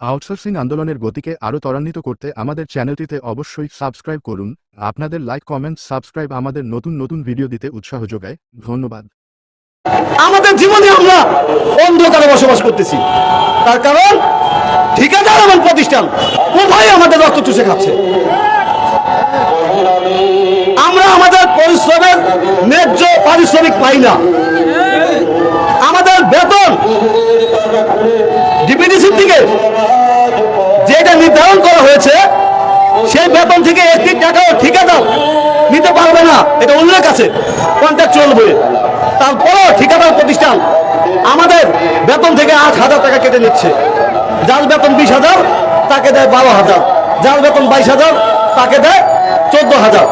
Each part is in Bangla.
আউটসোর্সিং আন্দোলনের গতিকে আরও ত্বরান্বিত করতে আমাদের চ্যানেলটিতে অবশ্যই সাবস্ক্রাইব করুন। আপনাদের লাইক, কমেন্ট, সাবস্ক্রাইব আমাদের নতুন নতুন ভিডিও দিতে উৎসাহ যোগায়। ধন্যবাদ। আমাদের জীবনে আমরা অন্ধকারে বসবাস করতেছি। তার কারণ ঠিকাদার এবং প্রতিষ্ঠান উভয় আমাদের রক্ত চুষে খাচ্ছে। আমরা আমাদের পরিশ্রমের ন্যায্য পারিশ্রমিক পাই না। আমাদের বেতন ডিপিডিসির থেকে যেটা নির্ধারণ করা হয়েছে সেই বেতন থেকে একটি টাকাও ঠিকাদার নিতে পারবে না। এটা উল্লেখ আছে কন্ট্রাকচুয়াল বইয়ে। তারপরও ঠিকাদার প্রতিষ্ঠান আমাদের বেতন থেকে আট হাজার টাকা কেটে নিচ্ছে। যার বেতন বিশ হাজার তাকে দেয় বারো হাজার। যার বেতন বাইশ হাজার তাকে দেয় চোদ্দ হাজার।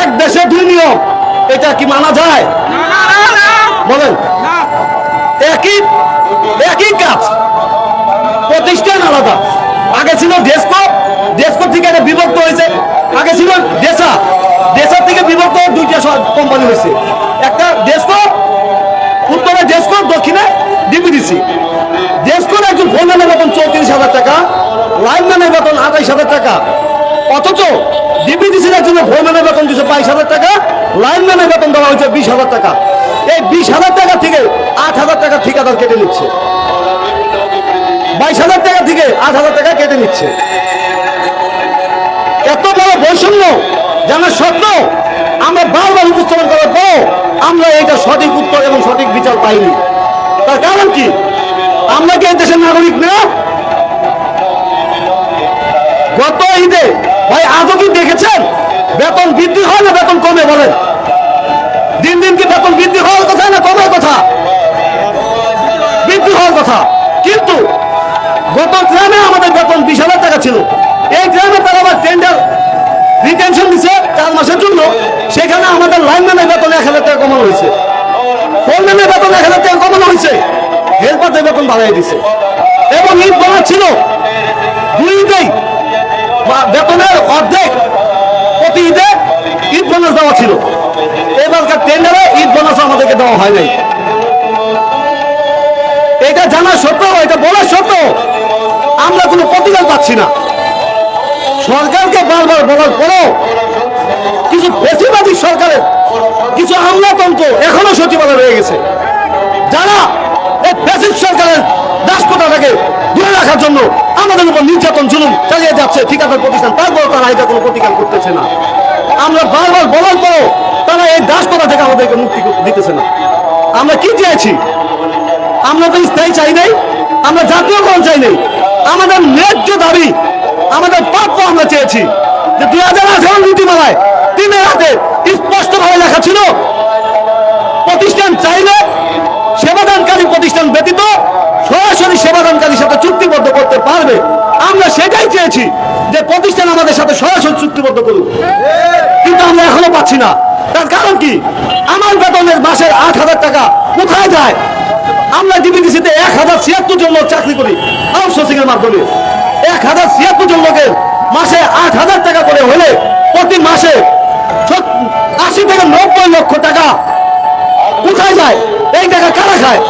এক দেশে দুই নিয়ম এটা কি মানা যায়? বলেন। আগে ছিল ডেস্কো ডেস্কো থেকে এটা বিভক্ত হয়েছে। আগে ছিল ডেসা। ডেসা থেকে বিভক্ত দুইটা কোম্পানি হয়েছে। একটা ডেস্কো, উত্তরে ডেস্কো, দক্ষিণে ডিবিডিসি। ডেস্কোর একজন ফোনম্যানের বেতন চৌত্রিশ হাজার টাকা লাইনম্যানের বেতন আঠাইশ হাজার টাকা। অথচ ডিবিডিসির একজন ফোনম্যানের বেতন দিচ্ছে বাইশ হাজার টাকা লাইনম্যানের বেতন দেওয়া হয়েছে বিশ হাজার টাকা। এই বিশ হাজার টাকা থেকে আট হাজার টাকা ঠিকাদার কেটে নিচ্ছে। বাইশ হাজার টাকা থেকে আট হাজার টাকা কেটে নিচ্ছে। এত বড় বৈষম্য জানা সত্ত্বেও আমরা বারবার উপস্থাপন করার পর আমরা এটা সঠিক উত্তর এবং সঠিক বিচার পাইনি। তার কারণ কি? আমরা কি দেশের নাগরিক না? গত ঈদে, ভাই, আজও কি দেখেছেন? বেতন বৃদ্ধি হয় না বেতন কমে বলেন? দিন দিন কি বেতন বৃদ্ধি হওয়ার কথা না কমার কথা? বৃদ্ধি হওয়ার কথা। কিন্তু গত গ্রামে আমাদের বেতন বিশ হাজার টাকা ছিল। এই গ্রামে তারা আবার টেন্ডার রিটেনশন দিছে চার মাসের জন্য। সেখানে আমাদের লাইনম্যানের বেতন এক হাজার টাকা কমানো হয়েছে। ফোনম্যানের বেতন এক হাজার টাকা কমানো হয়েছে। হেল্পারদের বেতন বাড়াই দিছে। এবং ঈদ বলা ছিল দুই ঈদেই বেতনের অর্ধেক প্রতি ঈদে ঈদ বোনাস দেওয়া ছিল। এবারকার টেন্ডারে ঈদ বোনাস আমাদেরকে দেওয়া হয় নাই। এটা জানা সত্ত্বেও এটা বলা সত্ত্বেও আমরা কোনো প্রতিকার পাচ্ছি না। সরকারকে বারবার বলার পরেও কিছু বেশিবাদী সরকারের, কিছু আমলাতন্ত্র এখনও সচিবালয় রয়ে গেছে। যারা এই ফ্যাসিস্ট সরকারের দাসপতাটাকে ধরে রাখার জন্য আমাদের উপর নির্যাতন জুলুম চালিয়ে যাচ্ছে ঠিকাদার প্রতিষ্ঠান। তারপর তারা এটা কোনো প্রতিকার করতেছে না। আমরা বারবার বলার পরও তারা এই দাসপতা থেকে আমাদেরকে মুক্তি দিতেছে না। আমরা কি চাইছি? আমরা তো স্থায়ী চাই নাই, আমরা জাতীয়করণ চাই নাই। আমাদের ন্যায্য দাবি, আমাদের প্রাপ্য আমরা চেয়েছি যে দুই হাজার আঠারো নীতিমালায় তিনের হাতে স্পষ্টভাবে লেখা ছিল, প্রতিষ্ঠান চাইলে সেবাদানকারী প্রতিষ্ঠান ব্যতীত সরাসরি সেবাদানকারীর সাথে চুক্তিবদ্ধ করতে পারবে। আমরা সেটাই চেয়েছি যে প্রতিষ্ঠান আমাদের সাথে সরাসরি চুক্তিবদ্ধ করুক। কিন্তু আমরা এখনও পাচ্ছি না। তার কারণ কি? আমার বেতনের মাসের আট হাজার টাকা কোথায় যায়? আমরা ডিবিডিসিতে এক হাজার ছিয়াত্তর জন লোক চাকরি করি। মাধ্যমে এক হাজার ছিয়াত্তর জন লোকের মাসে আট হাজার টাকা করে হলে প্রতি মাসে আশি থেকে নব্বই লক্ষ টাকা। কোথায় যায়? এই টাকা কারা খায়?